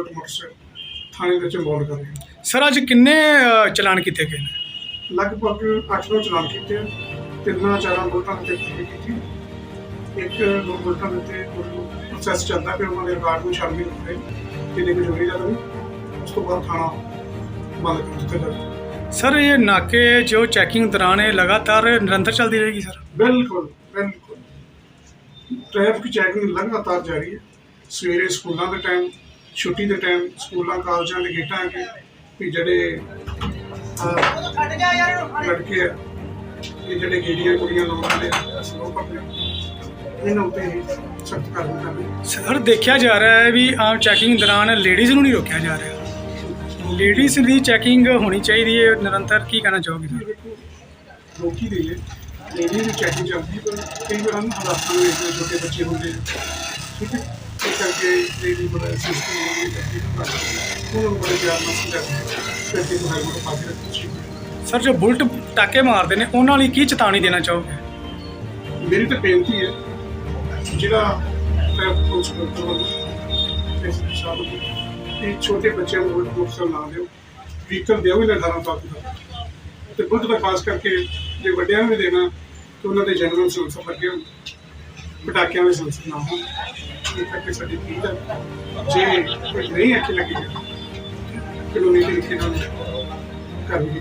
ਇਹਦੇ ਵਿੱਚ ਇਨਵੋਲਵ ਕਰ ਹਾਂ। ਸਰ ਅੱਜ ਕਿੰਨੇ ਅ, ਚਲਾਨ ਕੀਤੇ ਗਏ ਨੇ? ਲਗਭਗ 8 ਚਲਾਨ ਕੀਤੇ ਆ। ਤਿੰਨਾਂ ਚਾਰਾਂ ਬੁਲਟਾਂ ਤੇ ਕੀਤੀ ਇੱਕ ਦੋ ਬੁਲਟਾਂ ਦੇ ਉੱਤੇ ਪ੍ਰੋਸੈਸ ਚੱਲਦਾ ਪਿਆ ਉਹਨਾਂ ਦੇ ਰਿਕਾਰਡ ਨੂੰ ਛਾਣਬੀਨ ਹੋ ਰਹੀ ਕਿੰਨੇ ਕੁ ਚੋਰੀ ਦਾ ਹੋਈ ਉਸ ਤੋਂ ਬਾਅਦ ਥਾਣਾ ਬੰਦ ਕਰ ਦਿੱਤਾ ਜਾਵੇ। ਸਰ ਇਹ ਨਾਕੇ ਜੋ ਚੈਕਿੰਗ ਦੌਰਾਨ ਇਹ ਲਗਾਤਾਰ ਨਿਰੰਤਰ ਚੱਲਦੀ ਰਹੇਗੀ ਸਰ ਬਿਲਕੁਲ ਬਿਲਕੁਲ। ਟ੍ਰੈਫਿਕ ਚੈਕਿੰਗ ਲਗਾਤਾਰ ਜਾਰੀ ਹੈ। ਸਵੇਰੇ ਸਕੂਲਾਂ ਦੇ ਟਾਈਮ ਛੁੱਟੀ ਦੇ ਟਾਈਮ ਸਕੂਲਾਂ ਕਾਲਜਾਂ ਦੇ ਗੇਟਾਂ ਅੱਗੇ ਵੀ ਜਿਹੜੇ ਲੜਕੇ ਆ ਇਹ ਜਿਹੜੇ ਗੇੜੀਆਂ ਕੁੜੀਆਂ ਇਹਨਾਂ ਉੱਤੇ ਹੀ ਸਖਤ ਕਾਰਵਾਈ ਕਰਨੀ ਸਰ ਦੇਖਿਆ ਜਾ ਰਿਹਾ ਹੈ ਵੀ ਆਮ ਚੈਕਿੰਗ ਦੌਰਾਨ ਲੇਡੀਜ਼ ਨੂੰ ਨਹੀਂ ਰੋਕਿਆ ਜਾ ਰਿਹਾ। ਲੇਡੀਜ਼ ਦੀ ਚੈਕਿੰਗ ਹੋਣੀ ਚਾਹੀਦੀ ਹੈ ਨਿਰੰਤਰ ਕੀ ਕਹਿਣਾ ਚਾਹੋਗੇ ਦੇਖੋ ਰੋਕੀ ਦੀ ਹੈ। ਲੇਡੀ ਦੀ ਚੈਕਿੰਗ ਚੱਲਦੀ ਹੈ, ਪਰ ਕਈ ਵਾਰ ਨਾ ਹਾਲਾਤਾਂ ਦੇ ਵਿੱਚ ਛੋਟੇ ਬੱਚੇ ਹੁੰਦੇ ਆ। ਠੀਕ ਹੈ। ਕਰਕੇ ਲੇਡੀ ਬੜਾ ਸਿਸਟਮ ਹੋਣੀ ਚਾਹੀਦੀ ਹੈ ਉਹਨਾਂ ਨੂੰ ਬੜੇ ਪਿਆਰ ਨਾਲ ਸਮਝਾਉਂਦੇ ਫਿਰ ਕਿ ਤੁਹਾਨੂੰ ਹੈਲਮਟ ਪਾ ਕੇ ਰੱਖੋ ਠੀਕ ਹੈ। ਸਰ ਜੋ ਬੁਲਟ ਟਾਕੇ ਮਾਰਦੇ ਨੇ ਉਹਨਾਂ ਲਈ ਕੀ ਚੇਤਾਵਨੀ ਦੇਣਾ ਚਾਹੋਗੇ? ਮੇਰੀ ਤਾਂ ਬੇਨਤੀ ਹੈ ਜਿਹੜਾ ਟ੍ਰੈਫਿਕ ਪੁਲਿਸ ਕੰਟਰੋਲ ਵੱਲੋਂ ਇਸ ਸਾਲ ਇਹ ਛੋਟੇ ਬੱਚਿਆਂ ਨੂੰ ਬੁਲਟ ਮੋਟਰਸਾਈਕਲ ਨਾ ਦਿਓ ਵਹੀਕਲ ਦਿਓ ਹੀ ਨਾ 18 ਸਾਲ ਤੱਕ ਤੇ ਬੁਲਟ ਦਾ ਖਾਸ ਕਰਕੇ ਜੇ ਵੱਡਿਆਂ ਨੂੰ ਵੀ ਦੇਣਾ ਤੇ ਉਹਨਾਂ ਦੇ ਜਨਰਲ ਲੱਗੇ ਹੋਣ ਪਟਾਕਿਆਂ ਵਿੱਚ ਸੰਸਰ ਨਾ ਹੋਣ ਇਹ ਕਰਕੇ ਸਾਡੀ ਪੀੜ ਹੈ। ਜੇ ਕੋਈ ਨਹੀਂ ਅੱਖੀ ਲੱਗੀ ਕਾਨੂੰਨੀ ਤਰੀਕੇ ਨਾਲ ਕਰਨੀ